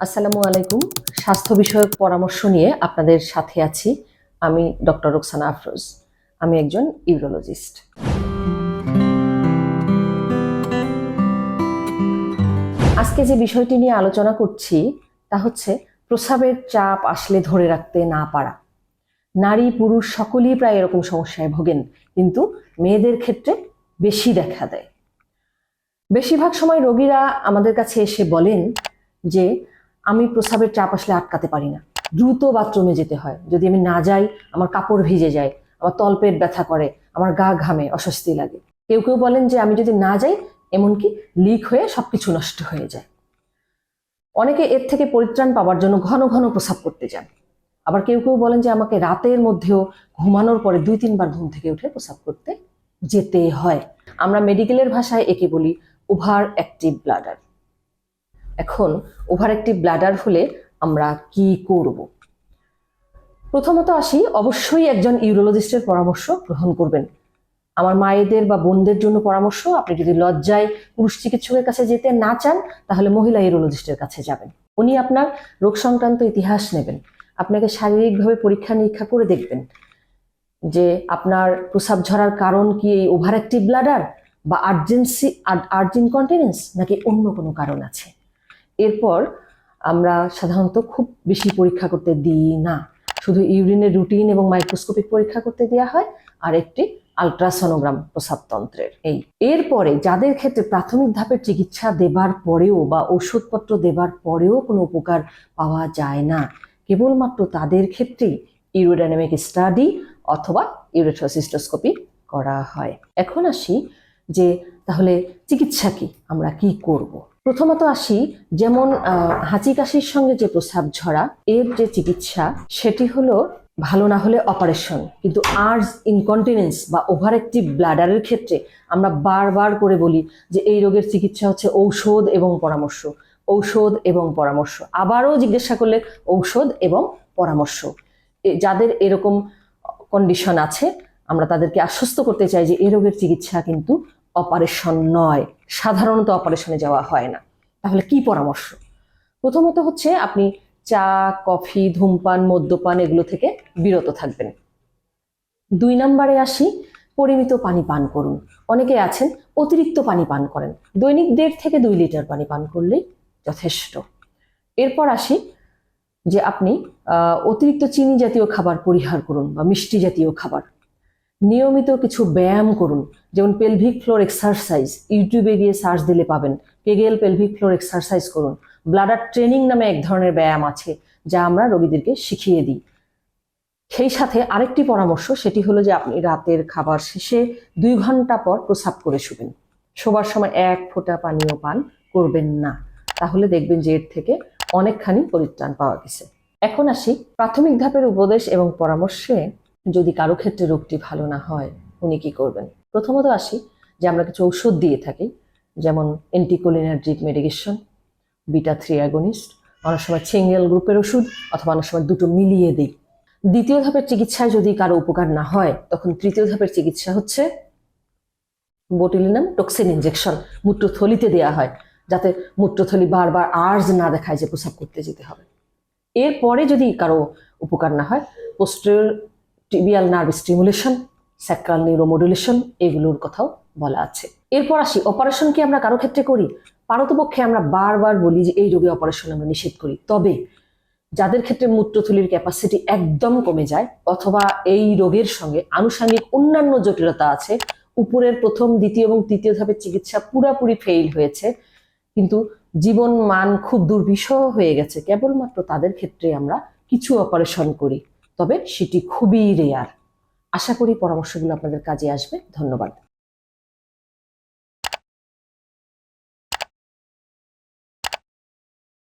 আসসালামু আলাইকুম। স্বাস্থ্য বিষয়ক পরামর্শ নিয়ে আপনাদের সাথে আছি আমি ডক্টর রোকসানা আফরোজ। আমি একজন ইউরোলজিস্ট। আজকে যে বিষয়টি নিয়ে আলোচনা করছি, তা হচ্ছে প্রস্রাবের চাপ আসলে ধরে রাখতে না পারা। নারী, পুরুষ সকলেই প্রায় এরকম সমস্যায় ভোগেন, কিন্তু মেয়েদের ক্ষেত্রে বেশি দেখা দেয়। বেশিরভাগ সময় রোগীরা আমাদের কাছে এসে বলেন যে আমি প্রস্রাবের চাপ আসলে আটকাতে পারি না। দ্রুত বাথরুমে যেতে হয়। যদি আমি না যাই, আমার কাপড় ভিজে যায়, আমার তলপেট ব্যথা করে, আমার গা ঘামে, অস্বস্তি লাগে। কেউ কেউ বলেন যে, আমি যদি না যাই, এমনকি লিক হয়ে সবকিছু নষ্ট হয়ে যায়। অনেকে এর থেকে পরিত্রাণ পাওয়ার জন্য ঘন ঘন প্রস্রাব করতে যান। আবার কেউ কেউ বলেন যে, আমাকে রাতের মধ্যেও ঘুমানোর পরে দুই, তিনবার ঘুম থেকে উঠে প্রস্রাব করতে যেতে হয়। আমরা মেডিকেলের ভাষায় একে বলি ওভার অ্যাক্টিভ ব্লাডার। এখন ওভার অ্যাক্টিভ ব্লাডার হলে আমরা কি করব? প্রথমত আসি, অবশ্যই একজন ইউরোলজিস্টের পরামর্শ গ্রহণ করবেন। আমার মায়েদের বা বোনদের জন্য পরামর্শ, আপনি যদি লজ্জায় পুরুষ চিকিৎসকের কাছে যেতে না চান, তাহলে মহিলা ইউরোলজিস্টের কাছে যাবেন। উনি আপনার রোগ সংক্রান্ত ইতিহাস নেবেন। আপনাকে শারীরিকভাবে পরীক্ষা নিরীক্ষা করে দেখবেন যে আপনার প্রস্রাব ঝরার কারণ কি এই ওভার অ্যাক্টিভ ব্লাডার বা আর্জেন্সি আর্জেন্ট কন্টিনেন্স নাকি অন্য কোনো কারণ আছে। এরপর আমরা সাধারণত খুব বেশি পরীক্ষা করতে দিই না। শুধু ইউরিনের রুটিন এবং মাইক্রোস্কোপিক পরীক্ষা করতে দেওয়া হয় আর একটি আলট্রাসনোগ্রাম প্রস্রাবতন্ত্রের এই। এরপরে যাদের ক্ষেত্রে প্রাথমিক ধাপের চিকিৎসা দেবার পরেও বা ওষুধপত্র দেবার পরেও কোনো উপকার পাওয়া যায় না। কেবলমাত্র তাদের ক্ষেত্রেই ইউরোডাইনামিক স্টাডি অথবা ইউরেথ্রোসিস্টোস্কোপি করা হয়। এখন আসি যে তাহলে চিকিৎসা কি? আমরা কি করব। প্রথমত আসি, যেমন হাঁচি কাশির সঙ্গে যে প্রস্রাব ঝরা এর যে চিকিৎসা, সেটি হলো ভালো না হলে অপারেশন। কিন্তু আর্স ইনকন্টিনেন্স বা ওভার অ্যাক্টিভ ব্লাডারের ক্ষেত্রে আমরা বারবার করে বলি যে এই রোগের চিকিৎসা হচ্ছে ঔষধ এবং পরামর্শ, ঔষধ এবং পরামর্শ। আবারও জিজ্ঞাসা করলে ঔষধ এবং পরামর্শ। এ- যাদের এরকম কন্ডিশন আছে, আমরা তাদেরকে আশ্বস্ত করতে চাই যে এই রোগের চিকিৎসা কিন্তু অপারেশন নয়। সাধারণত অপারেশনে যাওয়া হয় না। তাহলে কি পরামর্শ? প্রথমত হচ্ছে আপনি চা, কফি, ধূমপান, মদ্যপান এগুলো থেকে বিরত থাকবেন। দুই নম্বরে আসি, পরিমিত পানি পান করুন। অনেকে আছেন, অতিরিক্ত পানি পান করেন। দৈনিক দেড় থেকে দুই লিটার পানি পান করলেই যথেষ্ট। এরপর আসি যে আপনি অতিরিক্ত চিনি জাতীয় খাবার পরিহার করুন বা মিষ্টি জাতীয় খাবার। নিয়মিত কিছু ব্যায়াম করুন। যেমন পেলভিক ফ্লোর এক্সারসাইজ ইউটিউবে গিয়ে সার্চ দিলে পাবেন। কেগেল পেলভিক ফ্লোর এক্সারসাইজ করুন। ব্লাডার ট্রেনিং নামে এক ধরনের ব্যায়াম আছে, যা আমরা রোগীদেরকে শিখিয়ে দিই। সেই সাথে আরেকটি পরামর্শ, সেটি হলো যে আপনি রাতের খাবার শেষে দুই ঘণ্টা পর প্রসাব করে শুবেন। শোবার সময় এক ফোঁটা পানীয় পান করবেন না। তাহলে দেখবেন যে এর থেকে অনেকখানি পরিত্রাণ পাওয়া গেছে। এখন আসি প্রাথমিক ধাপের উপদেশ এবং পরামর্শে। যদি কারও ক্ষেত্রে রোগটি ভালো না হয়, উনি কি করবেন? প্রথমত আসি যে আমরা কিছু ঔষধ দিয়ে থাকি, যেমন anticholinergic medication beta three agonist অনেক সময় সিঙ্গেল গ্রুপের ওষুধ, অথবা অনেক সময় দুটো মিলিয়ে দিই। দ্বিতীয় ধাপের চিকিৎসায় যদি কারও উপকার না হয়, তখন তৃতীয় ধাপের চিকিৎসা হচ্ছে বোটিলিনাম টক্সিন ইঞ্জেকশন মূত্রথলিতে দেওয়া হয়, যাতে মূত্রথলি বারবার আর্জ না দেখায় যে প্রস্রাব করতে যেতে হবে। এরপরে যদি কারও উপকার না হয় পোস্টের tibial nerve stimulation sacral neuromodulation এগুলোর কথাও বলা আছে। এরপর আসি অপারেশন কি আমরা কারও ক্ষেত্রে করি? পারতপক্ষে আমরা বারবার বলি যে এই রোগে অপারেশন আমরা নিষেধ করি। তবে যাদের ক্ষেত্রে মূত্রথলির ক্যাপাসিটি একদম কমে যায় অথবা এই রোগের সঙ্গে আনুষঙ্গিক অন্যান্য জটিলতা আছে, উপরের প্রথম, দ্বিতীয় এবং তৃতীয় ধাপের চিকিৎসা পুরাপুরি ফেইল হয়েছে, কিন্তু জীবন মান খুব দুর্বিষহ হয়ে গেছে। কেবলমাত্র তাদের ক্ষেত্রে আমরা কিছু অপারেশন করি। তবে সেটি খুবই রেয়ার আশা করি পরামর্শগুলো আপনাদের কাজে আসবে। ধন্যবাদ।